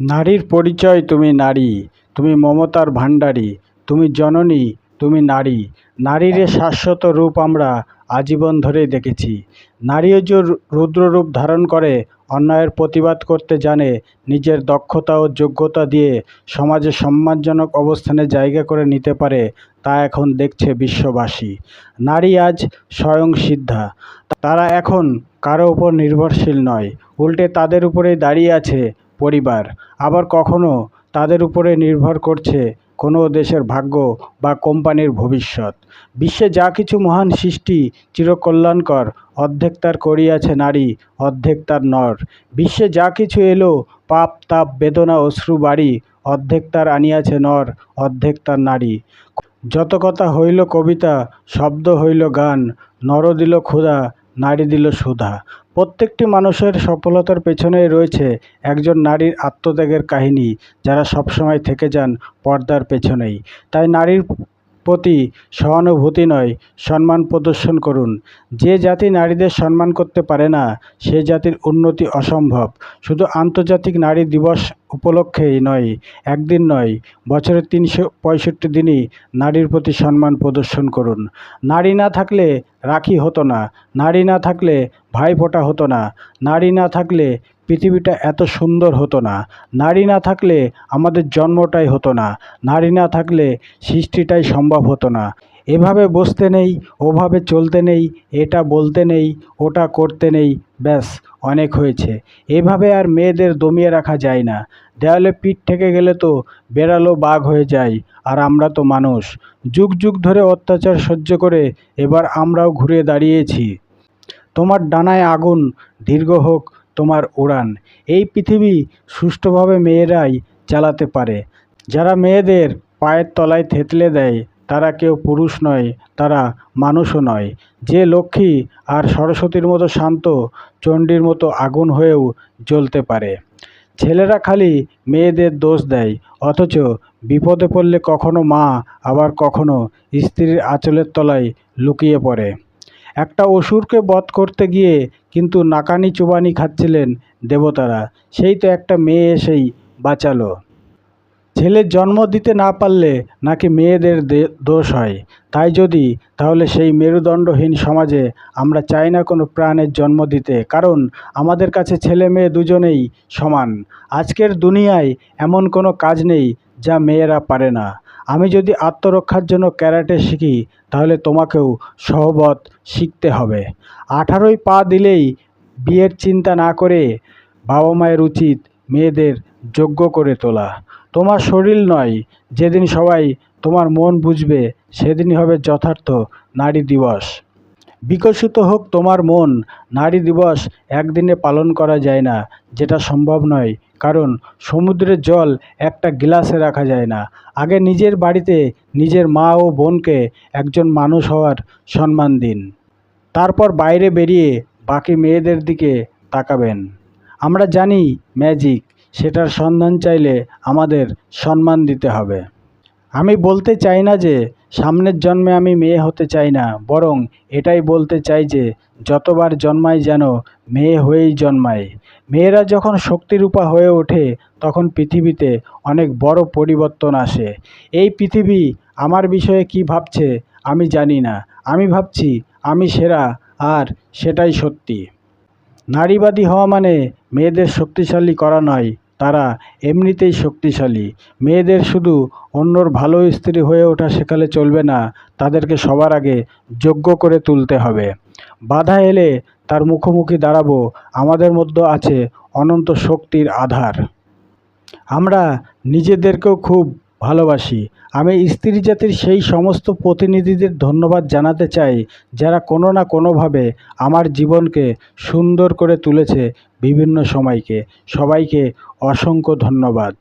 নারীর পরিচয় তুমি নারী, তুমি মমতার ভাণ্ডারী, তুমি জননী, তুমি নারী। নারীর শাশ্বত রূপ আমরা আজীবন ধরেই দেখেছি। নারীও যে রুদ্ররূপ ধারণ করে, অন্যায়ের প্রতিবাদ করতে জানে, নিজের দক্ষতা ও যোগ্যতা দিয়ে সমাজে সম্মানজনক অবস্থানে জায়গা করে নিতে পারে, তা এখন দেখছে বিশ্ববাসী। নারী আজ স্বয়ং সিদ্ধা। তারা এখন কারও উপর নির্ভরশীল নয়। উল্টে তাদের উপরেই দাঁড়িয়ে আছে পরিবার। আবার কখনো তাদের উপরে নির্ভর করছে কোনো দেশের ভাগ্য বা কোম্পানির ভবিষ্যৎ। বিশ্বে যা কিছু মহান সৃষ্টি চিরকল্যাণকর, অর্ধেক তার করিয়াছে নারী, অর্ধেক তার নর। বিশ্বে যা কিছু এলো, পাপ, তাপ, বেদনা, অশ্রু, বাড়ি, অর্ধেক তার আনিয়াছে নর, অর্ধেক তার নারী। যত কথা হইল কবিতা, শব্দ হইল গান নর দিল ক্ষুধা নারী দিল সুধা। প্রত্যেকটি মানুষের সফলতার পেছনেই রয়েছে একজন নারীর আত্মত্যাগের কাহিনী, যারা সবসময় থেকে যান পর্দার পেছনেই। তাই নারীর প্রতি সহানুভূতি নয়, সম্মান প্রদর্শন করুন। যে জাতি নারীদের সম্মান করতে পারে না, সে জাতির উন্নতি অসম্ভব। শুধু আন্তর্জাতিক নারী দিবস উপলক্ষেই নয়, একদিন নয় বছরের তিনশো পঁয়ষট্টি দিনই নারীর প্রতি সম্মান প্রদর্শন করুন। নারী না থাকলে রাখি হতো না, নারী না থাকলে ভাইফোঁটা হতো না, নারী না থাকলে পৃথিবীটা এত সুন্দর হতো না। নারী না থাকলে আমাদের জন্মটাই হতো না। নারী না থাকলে সৃষ্টিটাই সম্ভব হতো না। এভাবে বসতে নেই, ওভাবে চলতে নেই, এটা বলতে নেই, ওটা করতে নেই, ব্যাস, অনেক হয়েছে। এভাবে আর মেয়েদের দমিয়ে রাখা যায় না। দেওয়ালে পিঠ থেকে গেলে তো বেড়ালো বাঘ হয়ে যায়, আর আমরা তো মানুষ। যুগ যুগ ধরে অত্যাচার সহ্য করে এবার আমরাও ঘুরে দাঁড়িয়েছি। তোমার ডানায় আগুন, দীর্ঘ হোক তোমার উড়ান। এই পৃথিবী সুষ্ঠুভাবে মেয়েরাই চালাতে পারে। যারা মেয়েদের পায়ের তলায় থেতলে দেয়, তারা কেউ পুরুষ নয়, তারা মানুষও নয়। যে লক্ষ্মী আর সরস্বতীর মতো শান্ত, চণ্ডীর মতো আগুন হয়েও জ্বলতে পারে। ছেলেরা খালি মেয়েদের দোষ দেয়, অথচ বিপদে পড়লে কখনো মা, আবার কখনো স্ত্রীর আঁচলের তলায় লুকিয়ে পড়ে। একটা অসুরকে বধ করতে গিয়ে কিন্তু নাকানি চুবানি খাচ্ছিলেন দেবতারা। সেই তো একটা মেয়ে এসেই বাঁচালো। ছেলের জন্ম দিতে না পারলে নাকি মেয়েদের দোষ হয়। তাই যদি, তাহলে সেই মেরুদণ্ডহীন সমাজে আমরা চাই না কোনো প্রাণের জন্ম দিতে। কারণ আমাদের কাছে ছেলে মেয়ে দুজনেই সমান। আজকের দুনিয়ায় এমন কোনো কাজ নেই যা মেয়েরা পারে না। আমি যদি আত্মরক্ষার জন্য ক্যারাটে শিখি, তাহলে তোমাকেও সহবত শিখতে হবে। আঠারোই পা দিলেই বিয়ের চিন্তা না করে বাবা মায়ের উচিত মেয়েদের যোগ্য করে তোলা। তোমার শরীর নয়, যেদিন সবাই তোমার মন বুঝবে, সেদিনই হবে যথার্থ নারী দিবস। বিকশিত হোক তোমার মন, নারী দিবস একদিনে পালন করা যায় না, যেটা সম্ভব নয়, কারণ সমুদ্রের জল একটা গ্লাসে রাখা যায় না। আগে নিজের বাড়িতে নিজের মা ও বোনকে একজন মানুষ হওয়ার সম্মান দিন। তারপর বাইরে বেরিয়ে বাকি মেয়েদের দিকে তাকাবেন। আমরা জানি ম্যাজিক, সেটার সন্ধান চাইলে আমাদের সম্মান দিতে হবে। আমি বলতে চাই না যে সামনের জন্মে আমি মেয়ে হতে চাই না, বরং এটাই বলতে চাই যে, যতবার জন্মাই যেন মেয়ে হয়েই জন্মায়। মেয়েরা যখন শক্তিরূপা হয়ে ওঠে, তখন পৃথিবীতে অনেক বড় পরিবর্তন আসে। এই পৃথিবী আমার বিষয়ে কি ভাবছে, আমি জানি না। আমি ভাবছি, আমি সেরা, আর সেটাই সত্যি। নারীবাদী হওয়া মানে মেয়েদের শক্তিশালী করা নয় তারা এমনিতেই শক্তিশালী। মেয়েদের শুধু অন্যর ভালো স্ত্রী হয়ে ওঠা শেখালে চলবে না, তাদেরকে সবার আগে যোগ্য করে তুলতে হবে। বাধা এলে তার মুখোমুখি দাঁড়াবো, আমাদের মধ্যে আছে অনন্ত শক্তির আধার। আমরা নিজেদেরকেও খুব ভালোবাসি। আমি স্ত্রী জাতির সেই সমস্ত প্রতিনিধিদের ধন্যবাদ জানাতে চাই, যারা কোনো না কোনোভাবে আমার জীবনকে সুন্দর করে তুলেছে বিভিন্ন সময়কে সবাইকে অসংখ্য ধন্যবাদ।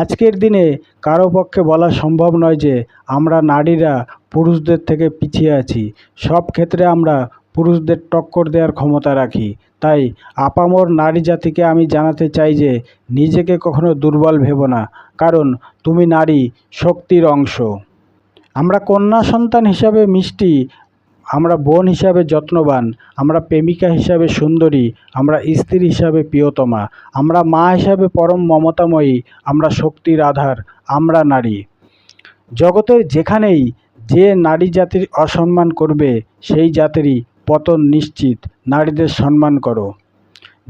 আজকের দিনে কারও পক্ষে বলা সম্ভব নয় যে আমরা নারীরা পুরুষদের থেকে পিছিয়ে আছি। সব ক্ষেত্রে আমরা পুরুষদের টক্কর দেওয়ার ক্ষমতা রাখি। তাই আপামর নারী জাতিকে আমি জানাতে চাই যে নিজেকে কখনো দুর্বল ভেবো না, কারণ তুমি নারী শক্তির অংশ। আমরা কন্যা সন্তান হিসাবে মিষ্টি আমরা বোন হিসাবে যত্নবান, আমরা প্রেমিকা হিসাবে সুন্দরী, আমরা স্ত্রী হিসাবে প্রিয়তমা, আমরা মা হিসাবে পরম মমতাময়ী, আমরা শক্তির আধার, আমরা নারী। জগতের যেখানেই যে নারী জাতির অসম্মান করবে, সেই জাতিরই পতন নিশ্চিত, নারীদের সম্মান করো।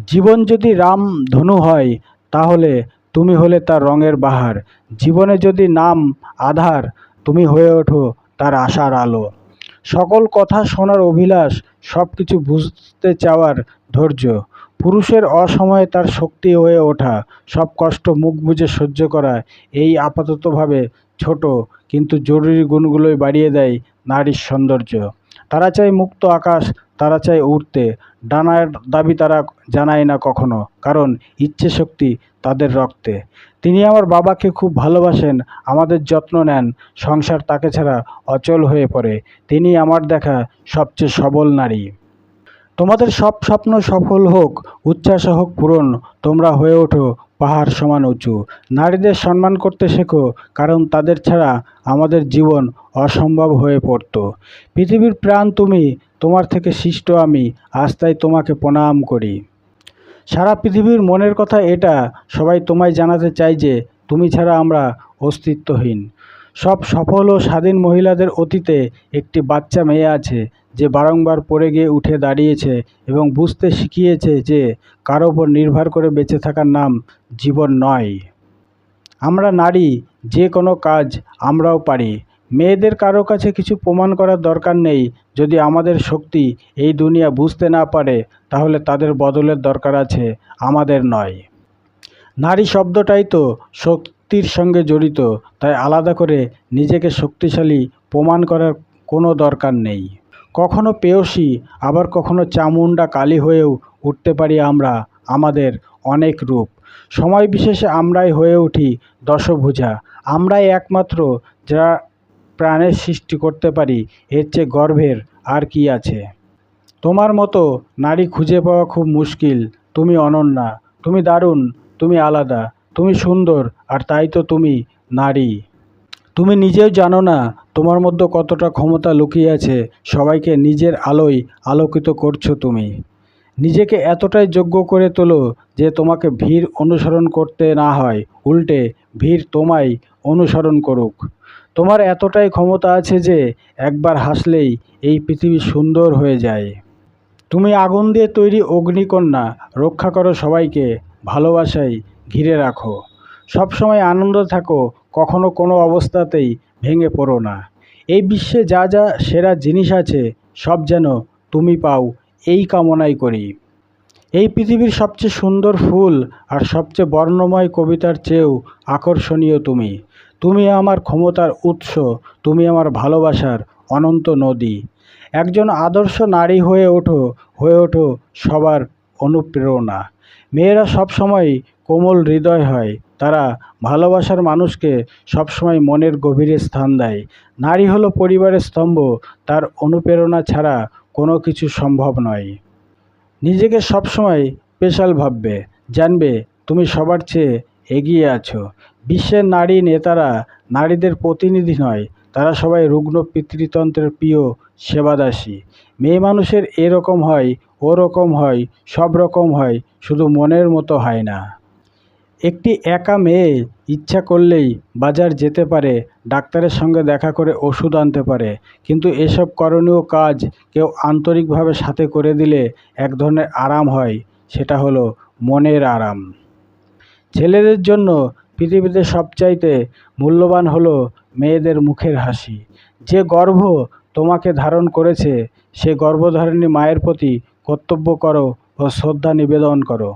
জীবন যদি রাম ধনু হয়, তাহলে তুমি হলে তার রঙের বাহার। জীবনে যদি নাম আধার, তুমি হয়ে ওঠো তার আশার আলো। সকল কথা শোনার অভিলাষ সব কিছু বুঝতে চাওয়ার ধৈর্য। পুরুষের অসময়ে তার শক্তি হয়ে ওঠা, সব কষ্ট মুখ বুঝে সহ্য করা, এই আপাততভাবে ছোট কিন্তু জরুরি গুণগুলোই বাড়িয়ে দেয় নারীর সৌন্দর্য। তারা চায় মুক্ত আকাশ, তারা চায় উঠতে ডানার দাবি তারা জানায় না কখনো, কারণ ইচ্ছে শক্তি তাদের রক্তে। তিনি আমার বাবাকে খুব ভালোবাসেন, আমাদের যত্ন নেন, সংসার তাকে ছাড়া অচল হয়ে পড়ে, তিনি আমার দেখা সবচেয়ে সবল নারী। তোমাদের সব স্বপ্ন সফল হোক, উচ্ছ্বাস হোক পূরণ, তোমরা হয়ে ওঠো পাহাড় সমান উঁচু। নারীদের সম্মান করতে শেখো, কারণ তাদের ছাড়া আমাদের জীবন অসম্ভব হয়ে পড়তো। পৃথিবীর প্রাণ তুমি, তোমার থেকে সৃষ্ট আমি তাই তোমাকে প্রণাম করি। সারা পৃথিবীর মনের কথা এটা, সবাই তোমায় জানাতে চাই যে তুমি ছাড়া আমরা অস্তিত্বহীন। সব সফল ও স্বাধীন মহিলাদের অতীতে একটি বাচ্চা মেয়ে আছে যে বারংবার পড়ে গিয়ে উঠে দাঁড়িয়েছে এবং বুঝতে শিখিয়েছে যে কারও ওপর নির্ভর করে বেঁচে থাকার নাম জীবন নয়। আমরা নারী, যে কোনো কাজ আমরাও পারি। মেয়েদের কারও কাছে কিছু প্রমাণ করার দরকার নেই। যদি আমাদের শক্তি এই দুনিয়া বুঝতে না পারে, তাহলে তাদের বদলের দরকার আছে, আমাদের নয়। নারী শব্দটাই তো শক্তির সঙ্গে জড়িত, তাই আলাদা করে নিজেকে শক্তিশালী প্রমাণ করার কোনো দরকার নেই। কখনো পেয়সী আবার কখনো চামুন্ডা কালী হয়েও উঠতে পারি আমরা, আমাদের অনেক রূপ। সময় বিশেষে আমরাই হয়ে উঠি দশভুজা। আমরাই একমাত্র, যারা প্রাণের সৃষ্টি করতে পারি, এর চেয়ে গর্বের আর কি আছে? তোমার মতো নারী খুঁজে পাওয়া খুব মুশকিল, তুমি অনন্যা, তুমি দারুণ, তুমি আলাদা, তুমি সুন্দর, আর তাই তো তুমি নারী। তুমি নিজেও জানো না তোমার মধ্যে কতটা ক্ষমতা লুকিয়ে আছে, সবাইকে নিজের আলোয় আলোকিত করছ তুমি। নিজেকে এতটাই যোগ্য করে তোলো যে তোমাকে ভিড় অনুসরণ করতে না হয়, উল্টে ভিড় তোমায় অনুসরণ করুক। তোমার এতটাই ক্ষমতা আছে যে একবার হাসলেই এই পৃথিবী সুন্দর হয়ে যায়। তুমি আগুন দিয়ে তৈরি অগ্নিকন্যা রক্ষা করো সবাইকে ভালোবাসায় ঘিরে রাখো। সব সময় আনন্দ থাকো, কখনো কোনো অবস্থাতেই ভেঙে পড়ো না। এই বিশ্বে যা যা সেরা জিনিস আছে, সব যেন তুমি পাও, এই কামনাই করি। এই পৃথিবীর সবচেয়ে সুন্দর ফুল আর সবচেয়ে বর্ণময় কবিতার চেয়েও আকর্ষণীয় তুমি। তুমি আমার ক্ষমতার উৎস, তুমি আমার ভালোবাসার অনন্ত নদী। একজন আদর্শ নারী হয়ে ওঠো হয়ে ওঠো সবার অনুপ্রেরণা। মেয়েরা সবসময় কোমল হৃদয় হয়, তারা ভালোবাসার মানুষকে সবসময় মনের গভীরে স্থান দেয়। নারী হলো পরিবারের স্তম্ভ, তার অনুপ্রেরণা ছাড়া কোনো কিছু সম্ভব নয়। নিজেকে সবসময় স্পেশাল ভাববে, জানবে তুমি সবার চেয়ে এগিয়ে আছো। বিশ্বের নারী নেতারা নারীদের প্রতিনিধি নয়, তারা সবাই রুগ্ন পিতৃতন্ত্রের প্রিয় সেবাদাসী। মেয়ে মানুষের এরকম হয় ওরকম হয়, সব রকম হয়, শুধু মনের মতো হয় না। একটি একা মেয়ে ইচ্ছা করলেই বাজার যেতে পারে, ডাক্তারের সঙ্গে দেখা করে ওষুধ আনতে পারে, কিন্তু এসব করণীয় কাজ কেউ আন্তরিকভাবে সাথে করে দিলে এক ধরনের আরাম হয়, সেটা হলো মনের আরাম। ছেলেদের জন্য পৃথিবীতে সবচাইতে মূল্যবান হলো মেয়েদের মুখের হাসি। যে গর্ভ তোমাকে ধারণ করেছে, সে গর্ভধারিণী মায়ের প্রতি কর্তব্য করো ও শ্রদ্ধা নিবেদন করো।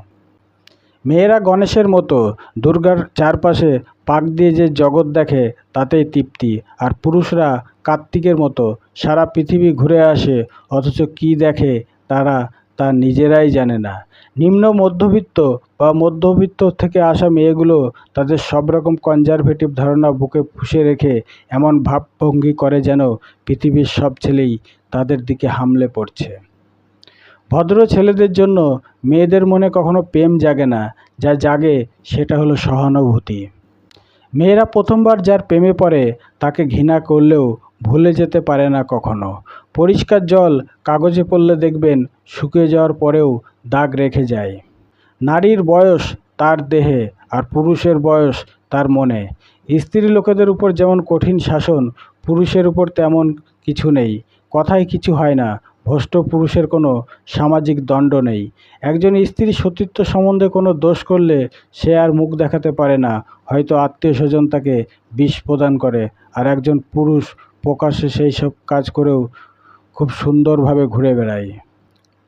মেয়েরা গণেশের মতো দুর্গার চারপাশে পাক দিয়ে যে জগৎ দেখে, তাতেই তৃপ্তি। আর পুরুষরা কার্তিকের মতো সারা পৃথিবী ঘুরে আসে, অথচ কী দেখে তারা তা নিজেরাই জানে না। নিম্ন মধ্যবিত্ত বা মধ্যবিত্ত থেকে আসা মেয়েগুলো তাদের সব রকম কনজারভেটিভ ধারণা বুকে পুষে রেখে এমন ভাবভঙ্গি করে যেন পৃথিবীর সব ছেলেই তাদের দিকে হামলে পড়ছে। ভদ্র ছেলেদের জন্য মেয়েদের মনে কখনো প্রেম জাগে না, যা জাগে সেটা হলো সহানুভূতি। মেয়েরা প্রথমবার যার প্রেমে পড়ে তাকে ঘৃণা করলেও ভুলে যেতে পারে না কখনো। পরিষ্কার জল কাগজে পড়লে দেখবেন শুকিয়ে যাওয়ার পরেও দাগ রেখে যায়। নারীর বয়স তার দেহে আর পুরুষের বয়স তার মনে। স্ত্রী লোকেদের উপর যেমন কঠিন শাসন, পুরুষের উপর তেমন কিছু নেই। কথায় কিছু হয় না, ভ্রষ্ট পুরুষের কোনো সামাজিক দণ্ড নেই। একজন স্ত্রী সতীত্ব সম্বন্ধে কোনো দোষ করলে সে আর মুখ দেখাতে পারে না, হয়তো আত্মীয় স্বজন তাকে বিষ প্রদান করে। আর একজন পুরুষ প্রকাশ্যে সেই সব কাজ করেও খুব সুন্দরভাবে ঘুরে বেড়ায়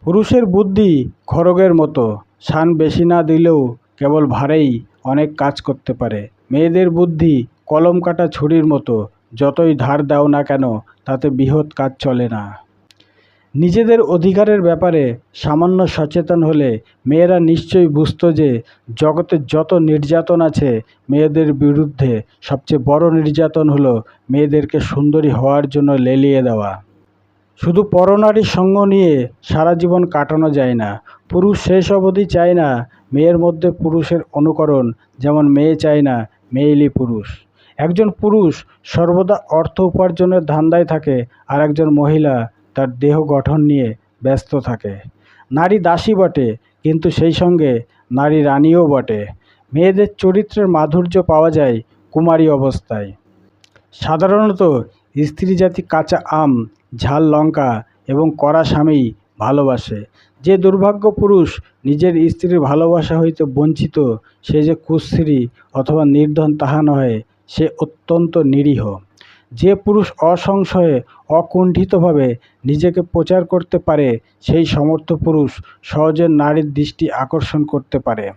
পুরুষের বুদ্ধি খড়গের মতো, শান বেশি না দিলেও কেবল ভারেই অনেক কাজ করতে পারে। মেয়েদের বুদ্ধি কলম কাটা ছুরির মতো, যতই ধার দাও না কেন তাতে বৃহৎ কাজ চলে না। নিজেদের অধিকারের ব্যাপারে সামান্য সচেতন হলে মেয়েরা নিশ্চয়ই বুঝতো যে জগতে যত নির্যাতন আছে, মেয়েদের বিরুদ্ধে সবচেয়ে বড় নির্যাতন হলো মেয়েদেরকে সুন্দরী হওয়ার জন্য লেলিয়ে দেওয়া। শুধু পরনারীর সঙ্গ নিয়ে সারা জীবন কাটানো যায় না। পুরুষ শেষ অবধি চায় না মেয়ের মধ্যে পুরুষের অনুকরণ, যেমন মেয়ে চায় না মেয়েলি পুরুষ। একজন পুরুষ সর্বদা অর্থ উপার্জনের ধান্দায় থাকে আর একজন মহিলা তার দেহ গঠন নিয়ে ব্যস্ত থাকে। নারী দাসী বটে, কিন্তু সেই সঙ্গে নারী রানীও বটে। মেয়েদের চরিত্রের মাধুর্য পাওয়া যায় কুমারী অবস্থায়। সাধারণত স্ত্রী জাতি কাঁচা আম, ঝাল লঙ্কা এবং কড়া স্বামী ভালোবাসে। যে দুর্ভাগ্য পুরুষ নিজের স্ত্রীর ভালোবাসা হইতে বঞ্চিত, সে যে কুস্ত্রী অথবা নির্ধন তাহা নহে, সে অত্যন্ত নিরীহ। যে পুরুষ অসংশয়ে, অকুণ্ঠিতভাবে নিজেকে প্রচার করতে পারে, সেই সমর্থ পুরুষ সহজে নারীর দৃষ্টি আকর্ষণ করতে পারে।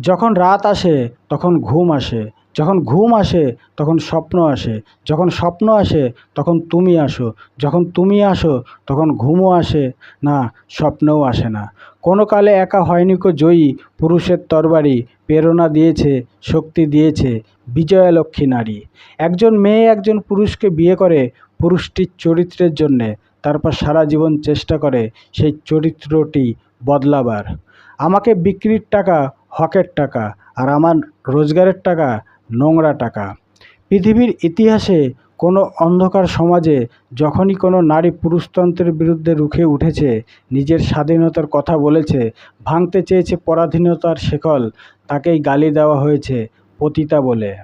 যখন রাত আসে, তখন ঘুম আসে। যখন ঘুম আসে, তখন স্বপ্ন আসে। যখন স্বপ্ন আসে, তখন তুমি আসো। যখন তুমি আসো, তখন ঘুমও আসে। না, স্বপ্নও আসে না। কোনো কালে একা হয়নি কো জয়ী, পুরুষের তরবারি। প্রেরণা দিয়েছে, শক্তি দিয়েছে, বিজয়ালক্ষ্মী নারী। একজন মেয়ে একজন পুরুষকে বিয়ে করে পুরুষটির চরিত্রের জন্যে, তারপর সারা জীবন চেষ্টা করে সেই চরিত্রটি বদলাবার। আমাকে বিক্রির টাকা, হকের টাকা, আর আমার রোজগারের টাকা নোংরা টাকা। পৃথিবীর ইতিহাসে কোনো অন্ধকার সমাজে যখনই কোনো নারী পুরুষতন্ত্রের বিরুদ্ধে রুখে উঠেছে, নিজের স্বাধীনতার কথা বলেছে, ভাঙতে চেয়েছে পরাধীনতার শেকল, তাকেই গালি দেওয়া হয়েছে পতিতা বলে।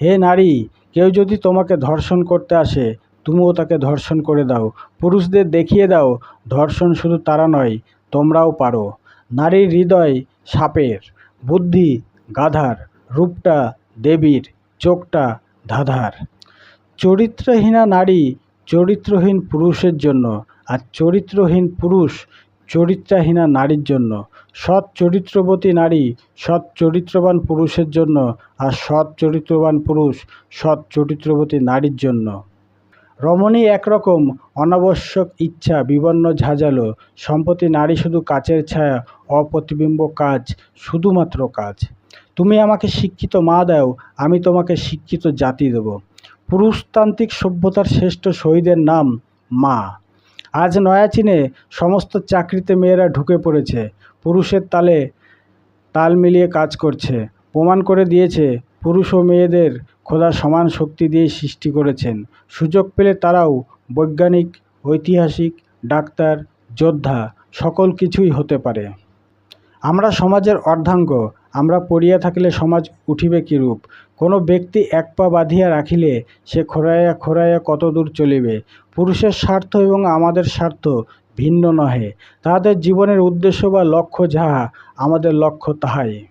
হে নারী, কেউ যদি তোমাকে ধর্ষণ করতে আসে, তুমিও তাকে ধর্ষণ করে দাও। পুরুষদের দেখিয়ে দাও, ধর্ষণ শুধু তারা নয়, তোমরাও পারো। নারীর হৃদয় সাপের, বুদ্ধি গাধার, রূপটা দেবীর চোখটা ধাঁধার। চরিত্রহীনা নারী চরিত্রহীন পুরুষের জন্য আর চরিত্রহীন পুরুষ চরিত্রহীনা নারীর জন্য। সৎ চরিত্রবতী নারী সৎ চরিত্রবান পুরুষের জন্য আর সৎ চরিত্রবান পুরুষ সৎ চরিত্রবতী নারীর জন্য। রমণী একরকম অনাবশ্যক ইচ্ছা বিবর্ণ ঝাঁঝালো। সম্প্রতি নারী শুধু কাচের ছায়া, অপ্রতিবিম্ব কাজ, শুধুমাত্র কাজ। তুমি আমাকে শিক্ষিত মা দাও, আমি তোমাকে শিক্ষিত জাতি দেব। পুরুষতান্ত্রিক সভ্যতার শ্রেষ্ঠ শহীদের নাম মা। আজ নয়া চীনে সমস্ত চাকরিতে মেয়েরা ঢুকে পড়েছে, পুরুষের তালে তাল মিলিয়ে কাজ করছে। প্রমাণ করে দিয়েছে, পুরুষ ও মেয়েদের খোদা সমান শক্তি দিয়ে সৃষ্টি করেছেন। সুযোগ পেলে তারাও বৈজ্ঞানিক, ঐতিহাসিক, ডাক্তার, যোদ্ধা, সকল কিছুই হতে পারে। আমরা সমাজের অর্ধাঙ্গ আমরা পড়িয়া থাকিলে সমাজ উঠিবে কিরূপ কোন ব্যক্তি এক পা বাঁধিয়া রাখিলে সে খোরাইয়া খোরাইয়া কতদূর চলিবে? পুরুষের স্বার্থ এবং আমাদের স্বার্থ ভিন্ন নহে। তাহাদের জীবনের উদ্দেশ্য বা লক্ষ্য যাহা, আমাদের লক্ষ্য তাহাই।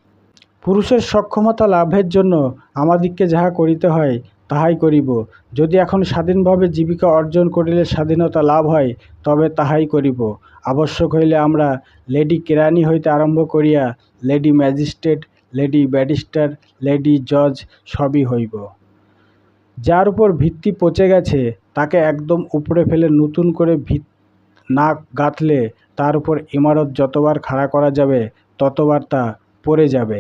পুরুষের সক্ষমতা লাভের জন্য আমাদিগকে যাহা করিতে হয় তাহাই করিব। যদি এখন স্বাধীনভাবে জীবিকা অর্জন করিলে স্বাধীনতা লাভ হয়, তবে তাহাই করিব। আবশ্যক হইলে আমরা লেডি কেরানি হইতে আরম্ভ করিয়া lady magistrate, lady barrister, lady জজ সবই হইব। যার উপর ভিত্তি পচে গেছে, তাকে একদম উপরে ফেলে নতুন করে ভিত না গাঁথলে তার উপর ইমারত যতবার খাড়া করা যাবে, ততবার তা পড়ে যাবে।